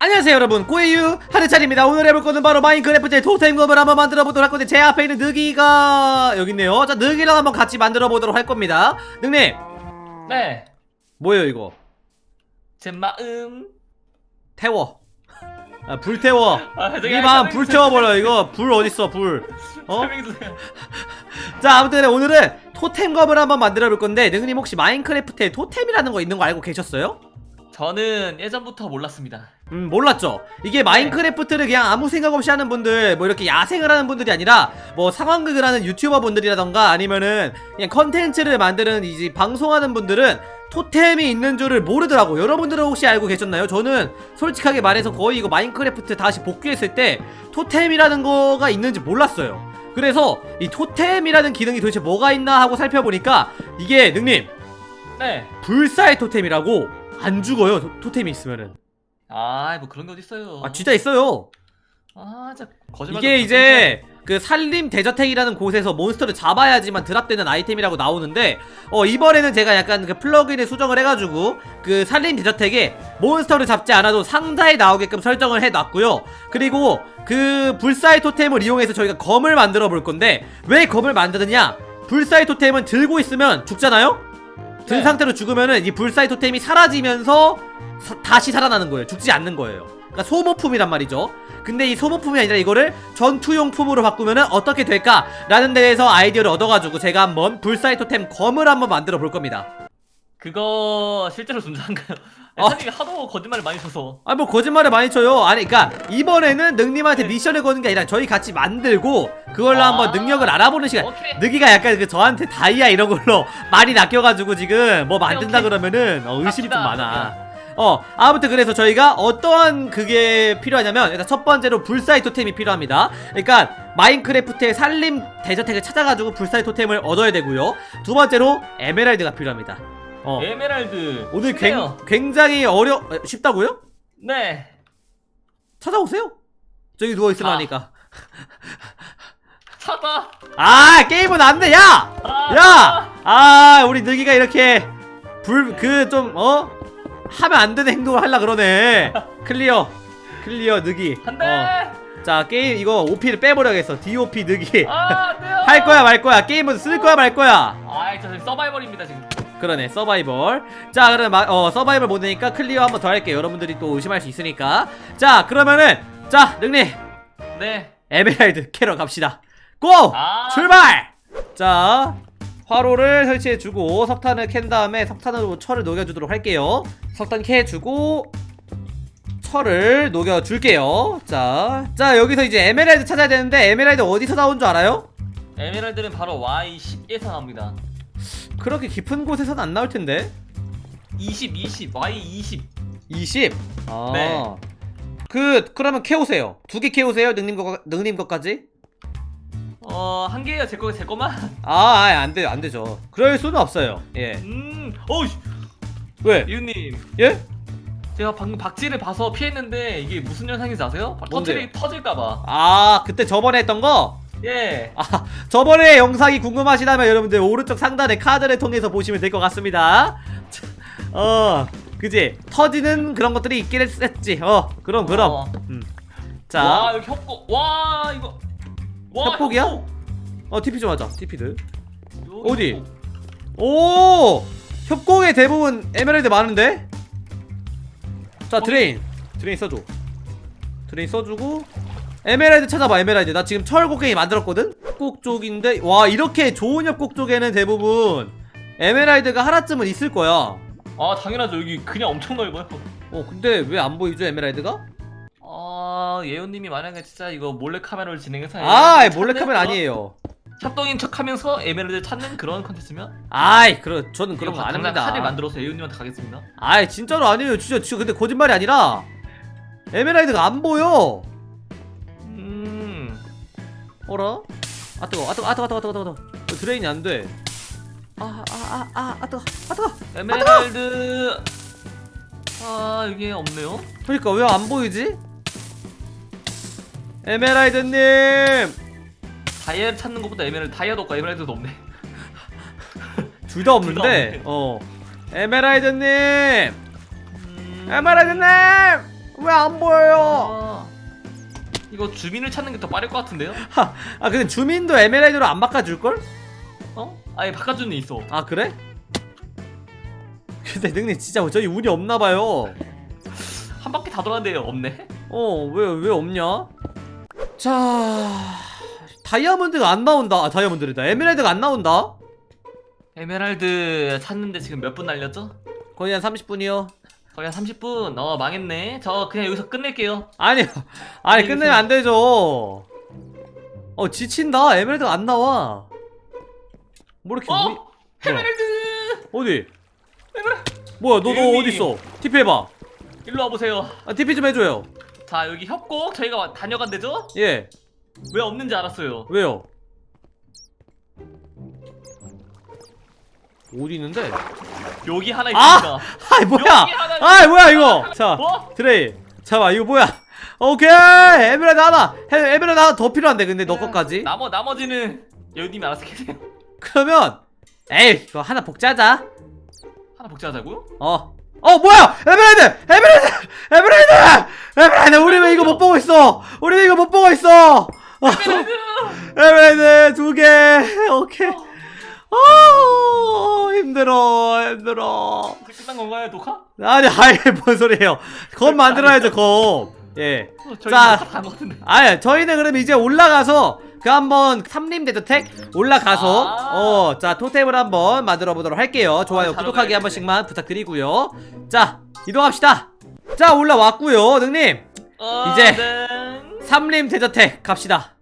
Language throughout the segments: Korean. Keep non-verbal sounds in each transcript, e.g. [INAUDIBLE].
안녕하세요 여러분. 꼬에유 하늘차입니다. 오늘 해볼 거는 바로 마인크래프트의 토템검을 한번 만들어 보도록 할 건데 제 앞에 있는 느기가 여기 있네요. 자 느기랑 한번 같이 만들어 보도록 할 겁니다. 능님! 네, 뭐예요 이거? 제 마음. 태워. 아, 불 태워. 아, 저기 이 마음 설명- 불 태워버려 이거. 불 어딨어 불. 어? [LAUGHS] 설명해 주세요. [LAUGHS] 자 아무튼 오늘은 토템검을 한번 만들어 볼 건데 능님 혹시 마인크래프트에 토템이라는 거 있는 거 알고 계셨어요? 저는 예전부터 몰랐습니다. 음 몰랐죠 이게 마인크래프트를 그냥 아무 생각 없이 하는 분들 뭐 이렇게 야생을 하는 분들이 아니라 뭐 상황극을 하는 유튜버 분들이라던가 아니면은 그냥 컨텐츠를 만드는 이제 방송하는 분들은 토템이 있는 줄을 모르더라고 여러분들은 혹시 알고 계셨나요? 저는 솔직하게 말해서 거의 이거 마인크래프트 다시 복귀했을 때 토템이라는 거가 있는지 몰랐어요 그래서 이 토템이라는 기능이 도대체 뭐가 있나 하고 살펴보니까 이게 능님 네. 불사의 토템이라고 안 죽어요 토- 토템이 있으면은. 아, 뭐 그런 게 어디 있어요? 아 진짜 있어요. 아, 진짜 거짓말. 이게 이제 그 산림 대저택이라는 곳에서 몬스터를 잡아야지만 드랍되는 아이템이라고 나오는데 어 이번에는 제가 약간 그 플러그인에 수정을 해가지고 그 산림 대저택에 몬스터를 잡지 않아도 상자에 나오게끔 설정을 해놨고요. 그리고 그 불사의 토템을 이용해서 저희가 검을 만들어 볼 건데 왜 검을 만드느냐? 불사의 토템은 들고 있으면 죽잖아요 든 네. 상태로 죽으면은 이 불사의 토템이 사라지면서 사- 다시 살아나는 거예요 죽지 않는 거예요 그러니까 소모품이란 말이죠 근데 이 소모품이 아니라 이거를 전투용품으로 바꾸면은 어떻게 될까? 라는 데에서 아이디어를 얻어가지고 제가 한번 불사의 토템 검을 한번 만들어 볼 겁니다. 그거 실제로 존재한가요? 어. 사장님이 하도 거짓말을 많이 쳐서. 아, 뭐 거짓말을 많이 쳐요. 아니, 그니까, 이번에는 능님한테 미션을 거는 게 아니라 저희 같이 만들고, 그걸로 아. 한번 능력을 알아보는 시간. 오케이. 느기가 약간 그 저한테 다이아 이런 걸로 [LAUGHS] 많이 낚여가지고 지금 뭐 만든다 오케이. 그러면은 어, 의심이 좀 갑시다. 많아. 어, 아무튼 그래서 저희가 어떠한 그게 필요하냐면 일단 첫 번째로 불사의 토템이 필요합니다. 그러니까 마인크래프트의 산림 대저택을 찾아가지고 불사의 토템을 얻어야 되고요. 두 번째로 에메랄드가 필요합니다. 어, 에메랄드. 오늘 쉽네요. 굉, 굉장히 어려 에, 쉽다고요? 네. 찾아오세요. 저기 누워 있으면 아. 하니까. 찾아. 아 게임은 안 돼. 야, 아, 야, 아 우리 느기가 이렇게 불 그 좀 어 하면 안 되는 행동을 하려 그러네. [LAUGHS] 클리어, 클리어 느기. 안 돼. 어. 자 게임 이거 OP를 빼버려야겠어. DOP 느기. 아, 안 돼요. [LAUGHS] 할 거야 말 거야. 게임은 쓸 거야 말 거야. 아, 저 지금 서바이벌입니다 지금. 그러네 서바이벌. 자 그럼 마- 어 서바이벌 모드니까 클리어 한번 더 할게요. 여러분들이 또 의심할 수 있으니까. 자 그러면은 자 능리 네. 에메랄드 캐러 갑시다. 고! 아. 출발! 자, 화로를 설치해주고 석탄을 캔 다음에 석탄으로 철을 녹여주도록 할게요. 석탄 캐주고 철을 녹여줄게요. 자, 자 여기서 이제 에메랄드 찾아야 되는데 에메랄드 어디서 나온 줄 알아요? 에메랄드는 바로 Y10에서 나옵니다. 그렇게 깊은 곳에서는 안 나올 텐데. 20, 20, Y20. 20. 아. 네. 그 그러면 캐오세요. 두 개 캐오세요. 능님 거 능님 것까지. 어, 한 개예요. 제 거, 제 거만. 아, 아예 안 돼요, 안 되죠. 그럴 수는 없어요. 예. 음, 어우, 왜? 이웃님. 예? 제가 방금 박쥐를 봐서 피했는데 이게 무슨 현상인지 아세요? 뭔데요? 터질이 터질까봐. 아, 그때 저번에 했던 거? 예. 아, 저번에 영상이 궁금하시다면 여러분들 오른쪽 상단의 카드를 통해서 보시면 될 것 같습니다. 자, 어, 그지? 터지는 그런 것들이 있긴 했지. 어, 그럼, 그럼. 어. 음. 와 자, 여기 협곡. 와 이거. 와 협곡이야? 협곡. 어, TP 좀 하자, TP들. 어디? 협곡. 오! 협곡에 대부분 에메랄드 많은데? 자, 드레인. 드레인 써줘. 드레인 써주고. 에메랄드 찾아봐, 에메랄드. 나 지금 철곡갱이 만들었거든? 협곡 쪽인데, 와, 이렇게 좋은 협곡 쪽에는 대부분 에메랄드가 하나쯤은 있을 거야. 아 당연하죠. 여기 그냥 엄청 넓어요. 어, 근데 왜 안 보이죠, 에메랄드가? 아 예원님이 만약에 진짜 이거 몰래 카메라를 진행해서 아, 몰래 카메라 그런 아니에요. 찹동인 척하면서 에메랄드 찾는 그런 컨텐츠면 아이, 그러, 저는 그런 거 아닙니다. 칼을 만들어서 예원님한테 가겠습니다. 아이, 진짜로 아니에요. 진짜, 진짜, 근데 거짓말이 아니라, 에메랄드가 안 보여. 음. 어라? 아 뜨거, 아 뜨거, 아 뜨거, 아 뜨거, 아 뜨거, 아 뜨거. 드레인이 안 돼. 아, 아, 아, 아, 아 뜨거, 아 뜨거. 에메랄드. 아 이게 없네요. 그러니까 왜 안 보이지? 에메랄드님 다이아를 찾는 것보다 에메랄드 다이아도 없고 에메랄드도 없네. [LAUGHS] 둘 다 없는데. 없네. 어, 에메랄드님, 음. 에메랄드님. 왜 안 보여요? 아, 이거 주민을 찾는 게 더 빠를 것 같은데요? [LAUGHS] 아 근데 주민도 에메랄드로 안 바꿔줄 걸? 어? 아예 바꿔주는 애 있어. 아 그래? 근데 능님 진짜 저희 운이 없나 봐요 한 바퀴 다 돌았는데 없네. 어왜왜 없냐? 자 다이아몬드가 안 나온다 아 다이아몬드래다 에메랄드가 안 나온다 에메랄드 찾는데 지금 몇 분 날렸죠? 거의 한 30분이요 거의 한 30분. 어 망했네. 저 그냥 여기서 끝낼게요. 아니 아니 끝내면 안 되죠 어 지친다 에메랄드가 안 나와 뭐 이렇게 어? 에메랄드! 어디? 뭐야 너 너. 어디 있어? TP 해봐 일로 와보세요. 아 TP 좀 해줘요 자 여기 협곡 저희가 와- 다녀간 데죠? 예 왜 없는지 알았어요. 왜요? 어디 있는데? 여기 하나 아! 있습니다. [LAUGHS] 아이 뭐야? 여기 하나 아이 뭐야 이거? 자 어? 드레이 잠깐 이거 뭐야? 오케이 에메랄드 하나 해- 에메랄드 하나 더 필요한데 근데 너 것까지 나머 나머지는 여우님이 알아서 캐세요. 그러면 에이 이거 하나 복제하자 하나 복제하자고요? 어. 어 뭐야 에메랄드 에메랄드 에메랄드 에메랄드 우리 왜 이거 못 보고 있어 우리 왜 이거 못 보고 있어 에메랄드! [LAUGHS] 에메랄드 두 개 오케이 어 힘들어 힘들어 이제 끝난 건가요 녹화? 아니 아예 뭔 소리예요 검 만들어야죠 검예 어, 저희 자. 다간것 같은데. 아예 저희는 그럼 이제 올라가서 그 한번 삼림 데드텍 올라가서 아. 어자 토템을 한번 만들어 보도록 할게요 좋아요 아, 잘 구독하기 한. 번씩만 부탁드리고요 자 이동합시다 자 올라왔고요 능님 어, 이제. 네. 삼림 데드텍 갑시다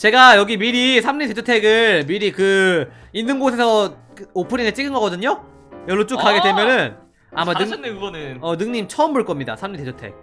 제가 여기 미리 삼림 데드텍을 미리 그 있는 곳에서 그 오프닝에 찍은 거거든요 여기로 쭉 가게 아. 되면은 아마 능, 잘하셨네 그거는. 어, 능님 처음 볼 겁니다 삼림 데드텍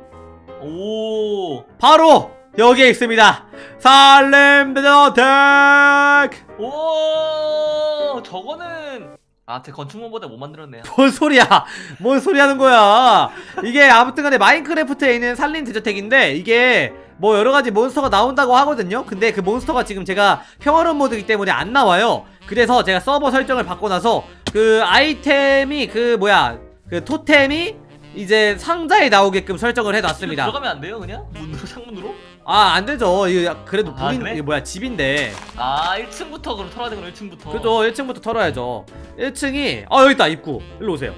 오. 바로 여기에 있습니다 살림 데드텍 오. 저거는 아, 제 건축물보다 못 만들었네요. [LAUGHS] 뭔 소리야? 뭔 소리 하는 거야? 이게 아무튼 간에 마인크래프트에 있는 산림 대저택인데 이게 뭐 여러 가지 몬스터가 나온다고 하거든요. 근데 그 몬스터가 지금 제가 평화로운 모드이기 때문에 안 나와요. 그래서 제가 서버 설정을 바꿔 놔서 그 아이템이 그 뭐야? 그 토템이 이제 상자에 나오게끔 설정을 해 놨습니다. 들어가면 안 돼요, 그냥? 문으로 [LAUGHS] 창문으로? 아, 안 되죠. 이거 그래도 아, 불인 그래? 뭐야? 집인데. 아, 1층부터 그럼 털어야 되는 1층부터. 그죠 1층부터 털어야죠 1층이 어 여기 있다 입구 일로 오세요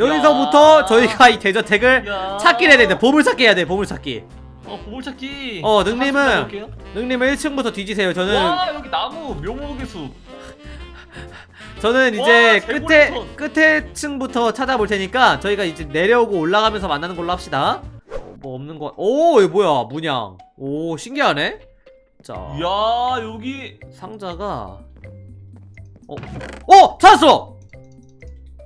여기서부터 야. 저희가 이 대저택을 야. 찾기를 해야 돼 보물찾기 해야 돼 보물찾기 어, 보물찾기. 어, 능님은-. 능님은 1층부터 뒤지세요 저는 와, 여기 나무 묘목의 숲. 저는 이제 와, 끝에. 끝에 층부터 찾아볼 테니까 저희가 이제 내려오고 올라가면서 만나는 걸로 합시다 어, 뭐 없는 거 오 이거 뭐야 문양 오 신기하네 자 야, 여기 상자가 어? 어! 찾았어!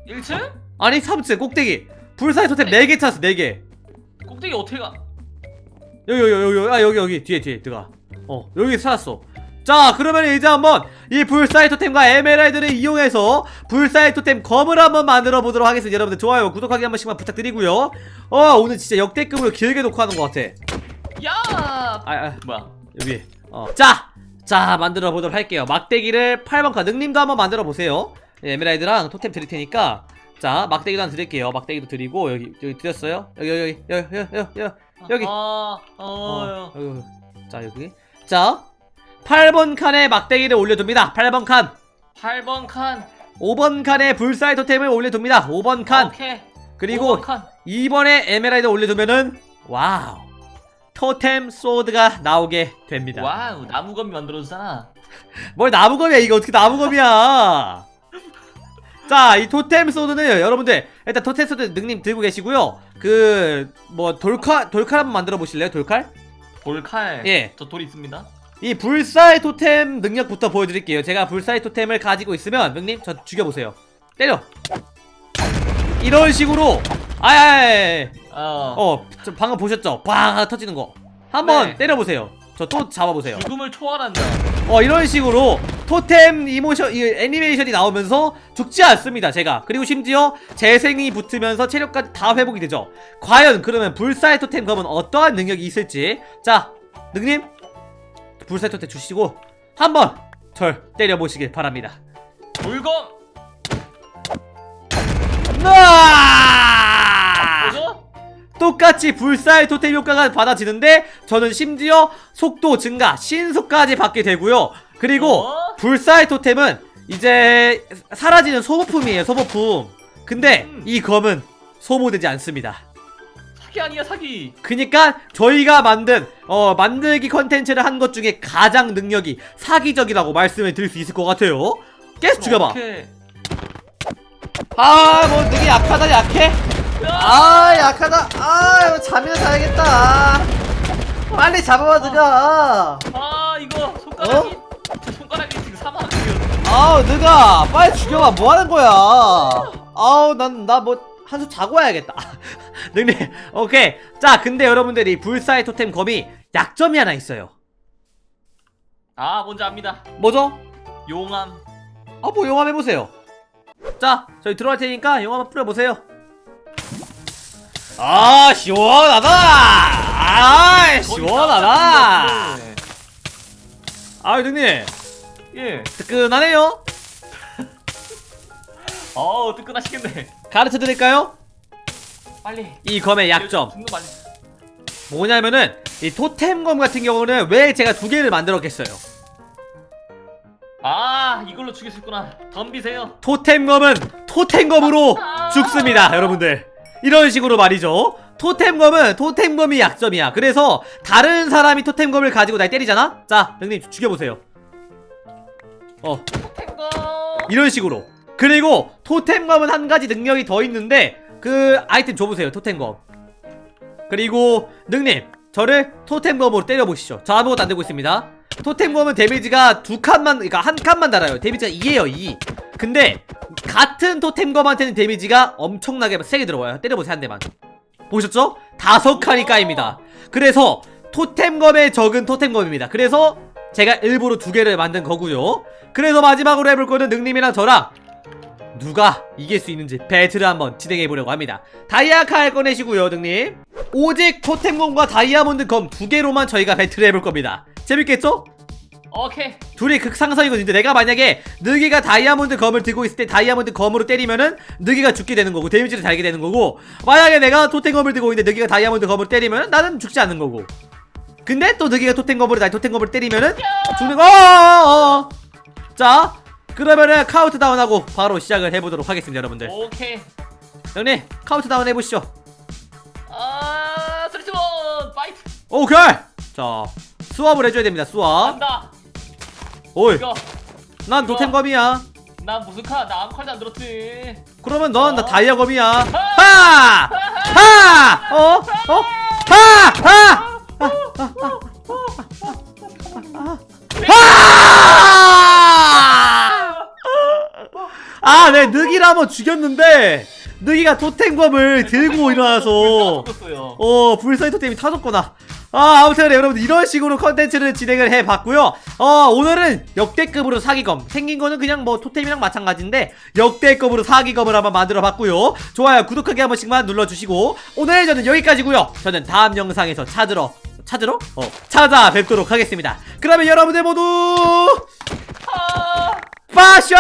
1층? 아니 3층 꼭대기 불사의 토템 4개 찾았어 4개 꼭대기 어떻게 가? 여기 여기 여기 여기. 아 여기 여기. 뒤에 뒤에. 들어가. 어 여기 찾았어. 자 그러면 이제 한번 이 불사의 토템과 에메랄드를 이용해서 불사의 토템 검을 한번 만들어 보도록 하겠습니다. 여러분들 좋아요 구독하기 한 번씩만 부탁드리고요. 어 오늘 진짜 역대급으로 길게 녹화하는 것 같아. 야! 아, 아 뭐야? 여기. 어자 자 만들어 보도록 할게요. 막대기를 8번 카 능님도 한번 만들어 보세요. 예, 에메랄드랑 토템 드릴 테니까 자 막대기도 하나 드릴게요. 막대기도 드리고 여기 여기 드렸어요? 여기 여기 여기 여기 여기 여기 여기. 아, 어, 어, 여기, 여기. 자 여기. 자 8번 칸에 막대기를 올려둡니다. 8번 칸. 8번 칸. 5번 칸에 불사의 토템을 올려둡니다. 5번 칸. 오케이. 그리고 5번 칸. 2번에 에메랄드 올려두면은 와우. 토템 소드가 나오게 됩니다. 와우, 나무검이 만들어주잖아. 뭘 나무검이야? 이거 어떻게 나무검이야 자 이 토템 소드는 여러분들 일단 토템 소드 능님 들고 계시고요. 그 뭐 돌칼 돌칼 한번 만들어 보실래요? 돌칼? 돌칼. 예. 저 돌 있습니다. 이 불사의 토템 능력부터 보여드릴게요. 제가 불사의 토템을 가지고 있으면 능님 저 죽여보세요. 때려! 이런 식으로! 아야야야 어. 어 저 방금 보셨죠? 빵 터지는 거. 한번 네. 때려보세요 저 또 잡아보세요 죽음을 초월한다. 어 이런 식으로 토템 이모션 이 애니메이션이 나오면서 죽지 않습니다 제가 그리고 심지어 재생이 붙으면서 체력까지 다 회복이 되죠 과연 그러면 불사의 토템 검은 어떠한 능력이 있을지 자 능님 불사의 토템 주시고 한번 절 때려보시길 바랍니다 물검. 으아! 뭐죠? 똑같이 불사의 토템 효과가 받아지는데 저는 심지어 속도 증가, 신속까지 받게 되고요. 그리고 어? 불사의 토템은 이제 사라지는 소모품이에요, 소모품. 근데 음. 이 검은 소모되지 않습니다. 사기 아니야 사기. 그니까 저희가 만든 어 만들기 컨텐츠를 한 것 중에 가장 능력이 사기적이라고 말씀을 드릴 수 있을 것 같아요. 계속 죽여봐. 오케이. 아뭐 되게 약하다 약해. 아 약하다. 아 이거 잠이나 자야겠다. 빨리 잡아봐 누가. 아 이거 손가락이 어? 제 손가락이 지금 사망이에요. 아우 누가 빨리 죽여봐 뭐 하는 거야. 아우 난 나 뭐 한숨 자고 와야겠다. [LAUGHS] 능님 오케이. 자 근데 여러분들 이 불사의 토템 검이 약점이 하나 있어요. 아 뭔지 압니다. 뭐죠? 용암. 아, 뭐 용암 해보세요. 자, 저희 들어갈 테니까 용암 한번 뿌려보세요. 아, 시원하다! 아, 시원하다! 네. 아, 형님, 예. 뜨끈하네요. [LAUGHS] 어우 뜨끈하시겠네. 가르쳐 드릴까요? 빨리. 이 검의 약점. 죽는 거 빨리. 뭐냐면은, 이 토템검 같은 경우는 왜 제가 두 개를 만들었겠어요? 아 이걸로 있구나. 덤비세요. 토템검은 토템검으로 죽습니다, 여러분들. 이런 식으로 말이죠. 토템검은 토템검이 약점이야. 그래서 다른 사람이 토템검을 가지고 날 때리잖아? 자, 형님 죽여보세요. 어, 탱거. 이런 식으로. 그리고 토템검은 한 가지 능력이 더 있는데 그 아이템 줘보세요, 토템검. 그리고 능님, 저를 토템검으로 때려보시죠. 저 아무것도 안 들고 있습니다. 토템검은 데미지가 두 칸만, 그러니까 한 칸만 달아요. 데미지가 2에요, 2. 근데 같은 토템검한테는 데미지가 엄청나게 세게 들어와요. 때려보세요, 한 대만. 보셨죠? 다섯 칸이 까입니다. 그래서 토템검의 적은 토템검입니다. 그래서 제가 일부러 두 개를 만든 거고요. 그래서 마지막으로 해볼 거는 능님이랑 저랑 누가 이길 수 있는지 배틀을 한번 진행해 보려고 합니다. 다이아 칼 꺼내시고요, 능님. 오직 토템검과 다이아몬드 검 두 개로만 저희가 배틀을 해볼 겁니다. 재밌겠죠? 오케이. 둘이 극상성이거든요. 내가 만약에 느기가 다이아몬드 검을 들고 있을 때 다이아몬드 검으로 때리면은 느기가 죽게 되는 거고 데미지를 달게 되는 거고 만약에 내가 토템검을 들고 있는데 느기가 다이아몬드 검을 때리면 나는 죽지 않는 거고 근데 또 느기가 토템검으로 나 토템검을 때리면은 죽는 거. 어어어. 자 그러면은 카운트다운하고 바로 시작을 해보도록 하겠습니다, 여러분들. 오케이. 형님 카운트다운 해보시죠. 오케이. 자 수압을 해줘야 됩니다. 수압. 간다. 오이. 이거 난 토템검이야. 난 무슨 카? 나 아무 칼도 안 들었지. 그러면 넌 나 어? 다이아검이야. 하! 하! 어? 어? 하! 하! 하! 아, 내 느기를 한번 죽였는데 느기가 토템검을 들고 일어나서 죽었어요. 어 불사의 토템이 터졌구나 아 아무튼 여러분 이런 식으로 컨텐츠를 진행을 해봤고요. 어 오늘은 역대급으로 사기검. 생긴 거는 그냥 뭐 토템이랑 마찬가지인데 역대급으로 사기검을 한번 만들어봤고요. 좋아요 구독하기 한 번씩만 눌러주시고. 오늘 저는 여기까지고요. 저는 다음 영상에서 찾으러 찾으러? 어 찾아뵙도록 하겠습니다. 그러면 여러분들 모두 아. 빠셔